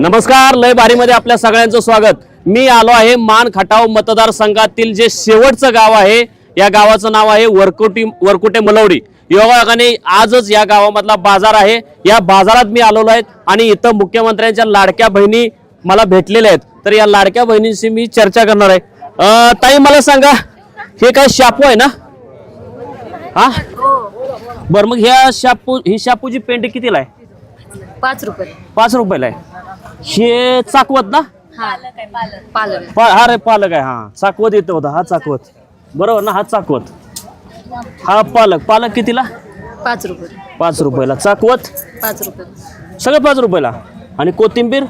नमस्कार लय बारीमध्ये आपल्या सगळ्यांचं स्वागत. मी आलो आहे मान खटाव मतदारसंघातील जे शेवटचं गाव आहे या गावाचं नाव आहे वरकोटी वरकुटे मलवडी. योगायोगाने आजच या गावामधला बाजार आहे. या बाजारात मी आलेलो आहे आणि इथं मुख्यमंत्र्यांच्या लाडक्या बहिणी मला भेटलेल्या आहेत. तर या लाडक्या बहिणींशी मी चर्चा करणार आहे. ताई मला सांगा हे काय शापू आहे ना? हा? बरं मग ह्या शापू ही शापूची पेंट कितीला आहे? पाच रुपये. पाच रुपयाला आहे. हे चाकवत ना? हा पालक. पा हा रे पालक आहे हा. चाकवत येतो होता हा चाकवत. बरोबर ना हा चाकवत. हा पालक. पालक कितीला? पाच रुपये. पाच रुपयाला. चाकवत? पाच रुपये. सगळं पाच रुपयाला. आणि कोथिंबीर?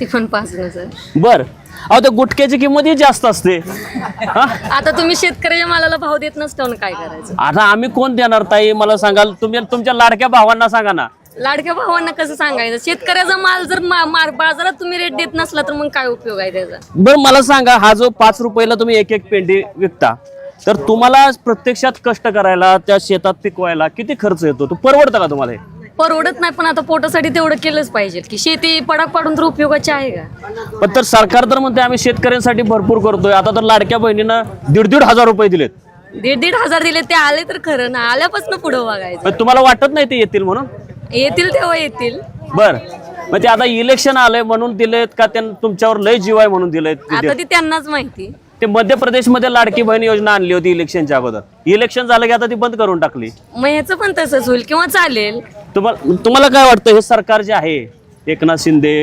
ती पण पाच सर बर. अहो त्या गुटक्याची किंमतही जास्त असते. हा? आता तुम्ही शेतकऱ्याच्या मालाला भाव देत नसताना काय करायचं? आता आम्ही कोण देणार ताई? मला सांगाल तुम्ही तुमच्या लाडक्या भावांना सांगा ना. लाडक्या भावांना कसं सांगायचं? शेतकऱ्याचा माल जर मा- मार- बाजारात तुम्ही रेट देत नसला तर मग काय उपयोग आहे त्याचा? बरं मला सांगा हा जो पाच रुपयाला तुम्ही एक एक पेंडी विकता तर तुम्हाला प्रत्यक्षात कष्ट करायला त्या शेतात पिकवायला किती खर्च येतो? तो परवडतं का तुम्हाला हे? परवडत नाही पण आता पोटासाठी तेवढं केलंच पाहिजे. की शेती पडाक पाडून तर उपयोगाची आहे का? पण तर सरकार तर म्हणते आम्ही शेतकऱ्यांसाठी भरपूर करतोय. आता तर लाडक्या बहिणीनं दीड दीड हजार रुपये दिलेत. दीड दीड हजार दिले ते आले तर खरं ना. आल्यापासून पुढं बघायचं. पण तुम्हाला वाटत नाही ते येतील म्हणून? येतील तेव्हा येतील. बर. मग ते आता इलेक्शन आलंय म्हणून दिलेत का त्यांना तुमच्यावर लय जीव आहे म्हणून दिलेत आता ती त्यांनाच माहिती. ते मध्य प्रदेशमध्ये लाडकी बहीण योजना आणली होती इलेक्शनच्या अगोदर. इलेक्शन झालं की आता ती बंद करून टाकली. मग ह्याचं पण तसंच होईल किंवा चालेल. तुम्हाला तुम्हाला काय वाटतं हे सरकार जे आहे एकनाथ शिंदे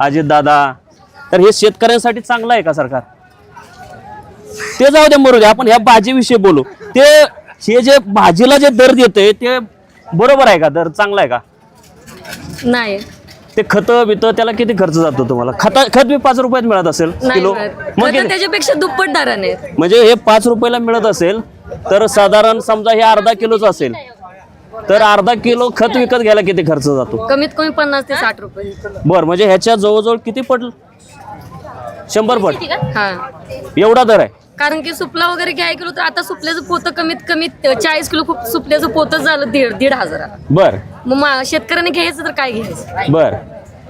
अजित दादा तर हे शेतकऱ्यांसाठी चांगलं आहे का सरकार? ते जाऊ दे मरू दे आपण ह्या भाजीविषयी बोलू. ते हे जे भाजीला जे दर देते ते बरोबर आहे का? दर चांगला आहे का? नाही. ते खत बित त्याला किती खर्च जातो तुम्हाला? खत खत बी पाच रुपयात मिळत असेल नाही किलो. मिळत. मग खतं किती? त्याच्यापेक्षा दुप्पट दराने आहेत. म्हणजे हे पाच रुपयाला मिळत असेल तर साधारण समजा हे अर्धा किलोच असेल तर अर्धा किलो खत विकत घ्यायला किती खर्च जातो? कमीत कमी पन्नास ते साठ रुपये. बर म्हणजे ह्याच्या जवळजवळ किती पट शंभर पट हा. एवढा दर आहे. कारण की सुपला वगैरे घ्याय गेलो तर आता सुपल्याचं पोतं कमीत कमी चाळीस किलो खूप सुपल्याचं पोतं झालं दीड दीड हजाराला बर. मग मा- शेतकऱ्याने घ्यायचं तर काय घ्यायचं? बर.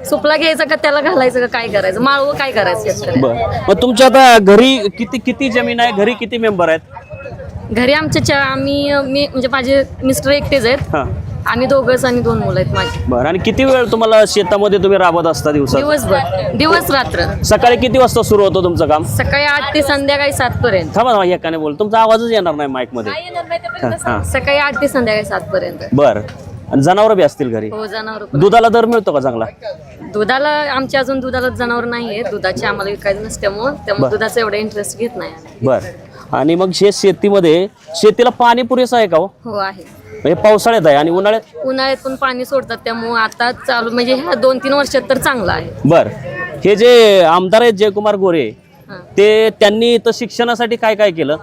सुपला घ्यायचा का त्याला घालायचं का काय करायचं? माळवं काय करायचं शेतकऱ्या बर. मग तुमच्या आता घरी किती किती जमीन आहे? घरी किती मेंबर आहेत? घरी आमच्या चा आम्ही मी म्हणजे माझे मिस्टर एकटेच आहेत. हा. आम्ही दोघंच आणि दोन मुलं आहेत माझी. बर आणि किती वेळ तुम्हाला शेतामध्ये तुम्ही राबत असता दिवसात? दिवसभर दिवस रात्र. सकाळी किती वाजता सुरू होतं तुमचं काम? सकाळी आठ ते संध्याकाळी सात पर्यंत. थांबा थांबा एकाने बोल. तुमचा आवाजच येणार नाही माईकमध्ये हा. सकाळी आठ ते संध्याकाळी सात पर्यंत. बर. आणि जनावर बी असतील घरी? हो जनावर दुधाला दर मिळतो का चांगला? दुधाला आमच्या अजून दुधाला जनावर नाही आहे दुधाची आम्हाला विकायचं नसल्यामुळं त्यामुळे दुधाचा एवढा इंटरेस्ट घेत नाही आम्ही. बर. आणि मग शेत शेतीमध्ये शेतीला पाणी पुरेसं आहे का हो? हो आहे. म्हणजे पावसाळ्यात आहे आणि उन्हाळ्यात? उन्हाळ्यात पण पाणी सोडतात त्यामुळे आता चालू म्हणजे ह्या दोन तीन वर्षात तर चांगलं आहे. बर. हे जे आमदार आहेत जयकुमार गोरे हा, ते त्यांनी इथं शिक्षणासाठी काय काय केलं?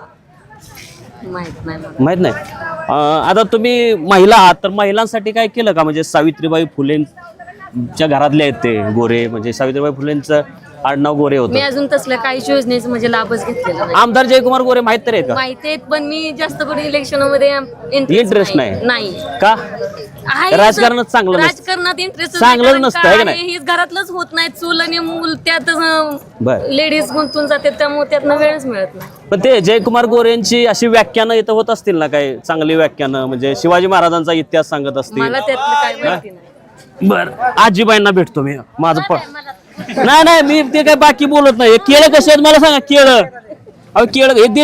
माहीत नाही मला. माहीत नाही. अं, आता तुम्ही महिला आहात तर महिलांसाठी काय केलं का? म्हणजे सावित्रीबाई फुलेंच्या घरातले आहेत ते गोरे म्हणजे सावित्रीबाई फुलेंचं आडनाव गोरे मी होतं अजून तसल्या काहीच योजनेचं म्हणजे लाभच घेतलेला नाही. आमदार जयकुमार गोरे माहीत तरी आहेत का? माहिती आहेत पण मी जास्त करून इलेक्शनमध्ये Interest नाही. नाही. का? आहे राजकारणात चांगलं नसतं. राजकारणात इंटरेस्ट चांगलं नसतं, आहे का नाही? हेच घरातलंच होत नाही. चूल आणि मूल त्यात बर. लेडीज गुंतून जाते त्यामुळे त्यातनं वेळच मिळत नाही. पण ते जयकुमार गोरेंची अशी व्याख्यानं इथं होत असतील ना काय चांगली व्याख्यानं? म्हणजे शिवाजी महाराजांचा इतिहास सांगत असतील. मला त्यातलं काय माहिती नाही. बर. आजीबाईंना भेटतो मी. माझं पण नाही नाही मी ते काय बाकी बोलत नाही. केळं कसे आहेत मला सांगा केळं. अहो केळं हे देश